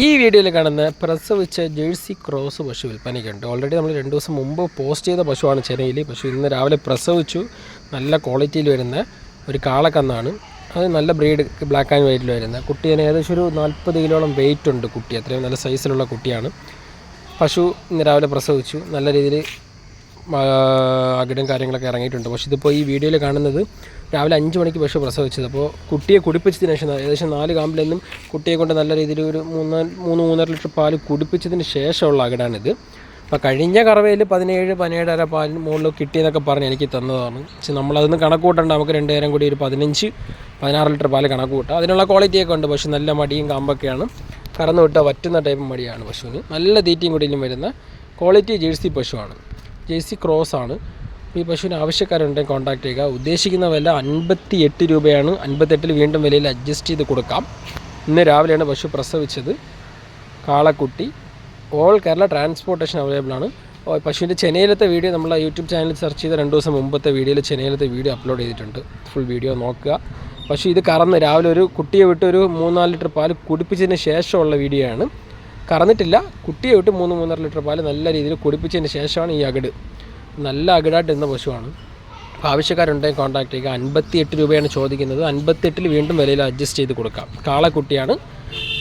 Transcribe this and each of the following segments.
ഈ വീഡിയോയിൽ കാണുന്ന പ്രസവിച്ച ജേഴ്സി ക്രോസ് പശു വിൽപ്പനയ്ക്കുണ്ട്. ഓൾറെഡി നമ്മൾ രണ്ട് ദിവസം മുമ്പ് പോസ്റ്റ് ചെയ്ത പശുവാണ് ചെന്നൈയിൽ പശു ഇന്ന് രാവിലെ പ്രസവിച്ചു. നല്ല ക്വാളിറ്റിയിൽ വരുന്ന ഒരു കാളക്കന്നാണ്. അത് നല്ല ബ്രീഡ് ബ്ലാക്ക് ആൻഡ് വൈറ്റിൽ വരുന്ന. കുട്ടീനെ ഏകദേശം ഒരു നാൽപ്പത് കിലോളം വെയിറ്റ് ഉണ്ട് കുട്ടി. അത്രയും നല്ല സൈസിലുള്ള കുട്ടിയാണ്. പശു ഇന്ന് രാവിലെ പ്രസവിച്ചു. നല്ല രീതിയിൽ അകിടും കാര്യങ്ങളൊക്കെ ഇറങ്ങിയിട്ടുണ്ട്. പക്ഷേ ഇതിപ്പോൾ ഈ വീഡിയോയിൽ കാണുന്നത് രാവിലെ അഞ്ച് മണിക്ക് പക്ഷേ പ്രസവിച്ചത്. അപ്പോൾ കുട്ടിയെ കുടിപ്പിച്ചതിന് ശേഷം ഏകദേശം നാല് കാമ്പിൽ കുട്ടിയെ കൊണ്ട് നല്ല രീതിയിൽ ഒരു മൂന്ന് മൂന്ന് മൂന്നര ലിറ്റർ പാൽ കുടിപ്പിച്ചതിന് ശേഷമുള്ള അകിടാണിത്. അപ്പോൾ കഴിഞ്ഞ കറവയിൽ പതിനേഴ് പതിനേഴര പാലിന് മുകളിൽ കിട്ടിയെന്നൊക്കെ പറഞ്ഞ് എനിക്ക് തന്നതാണ്. പക്ഷേ നമ്മളതൊന്ന് കണക്ക് കൂട്ടണ്ട നമുക്ക് രണ്ടുപേരും കൂടി ഒരു പതിനഞ്ച് പതിനാറ് ലിറ്റർ പാൽ കണക്ക് കൂട്ടാം അതിനുള്ള ക്വാളിറ്റിയൊക്കെ ഉണ്ട്. പക്ഷേ നല്ല മടിയും കാമ്പൊക്കെയാണ്. കറന്നു വിട്ടാൽ വറ്റുന്ന ടൈപ്പ് മടിയാണ് പശുവിന്. നല്ല തീറ്റയും കുടിയിലും വരുന്ന ക്വാളിറ്റി ജേഴ്സി പശുവാണ്. ജേഴ്സി ക്രോസ് ആണ്. ഈ പശുവിന് ആവശ്യക്കാരുണ്ടെങ്കിൽ കോൺടാക്ട് ചെയ്യുക. ഉദ്ദേശിക്കുന്ന വില അൻപത്തി എട്ട് രൂപയാണ്. അൻപത്തെട്ടിൽ വീണ്ടും വിലയിൽ അഡ്ജസ്റ്റ് ചെയ്ത് കൊടുക്കാം. ഇന്ന് രാവിലെയാണ് പശു പ്രസവിച്ചത്. കാളക്കുട്ടി. ഓൾ കേരള ട്രാൻസ്പോർട്ടേഷൻ അവൈലബിൾ ആണ്. പശുവിന്റെ ചെന്നൈയിലത്തെ വീഡിയോ നമ്മൾ യൂട്യൂബ് ചാനൽ സെർച്ച് ചെയ്ത രണ്ട് ദിവസം മുമ്പത്തെ വീഡിയോയിൽ ചെന്നൈയിലത്തെ വീഡിയോ അപ്ലോഡ് ചെയ്തിട്ടുണ്ട്. ഫുൾ വീഡിയോ നോക്കുക. പക്ഷേ ഇത് കറന്ന് രാവിലെ ഒരു കുട്ടിയെ വിട്ട് ഒരു മൂന്നാൽ ലിറ്റർ പാൽ കുടിപ്പിച്ചതിന് ശേഷമുള്ള വീഡിയോ ആണ്. കറന്നിട്ടില്ല. കുട്ടിയെ വിട്ട് മൂന്ന് മൂന്നര ലിറ്റർ പാൽ നല്ല രീതിയിൽ കുടിപ്പിച്ചതിന് ശേഷമാണ് ഈ അകിട്. നല്ല അകിടായിട്ട് ഇന്ന പശുവാണ്. ആവശ്യക്കാരുണ്ടെങ്കിൽ കോൺടാക്ട് ചെയ്യുക. അൻപത്തി എട്ട് രൂപയാണ് ചോദിക്കുന്നത്. അൻപത്തെട്ടിൽ വീണ്ടും വിലയിൽ അഡ്ജസ്റ്റ് ചെയ്ത് കൊടുക്കാം. കാളക്കുട്ടിയാണ്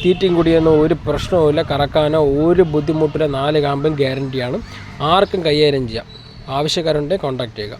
തീറ്റയും കുടിയൊന്നും ഒരു പ്രശ്നവുമില്ല കറക്കാനോ ഒരു ബുദ്ധിമുട്ടില്ല. നാല് കാമ്പും ഗ്യാരണ്ടിയാണ് ആർക്കും കൈകാര്യം ചെയ്യാം. ആവശ്യക്കാരുണ്ടെങ്കിൽ കോൺടാക്ട് ചെയ്യുക.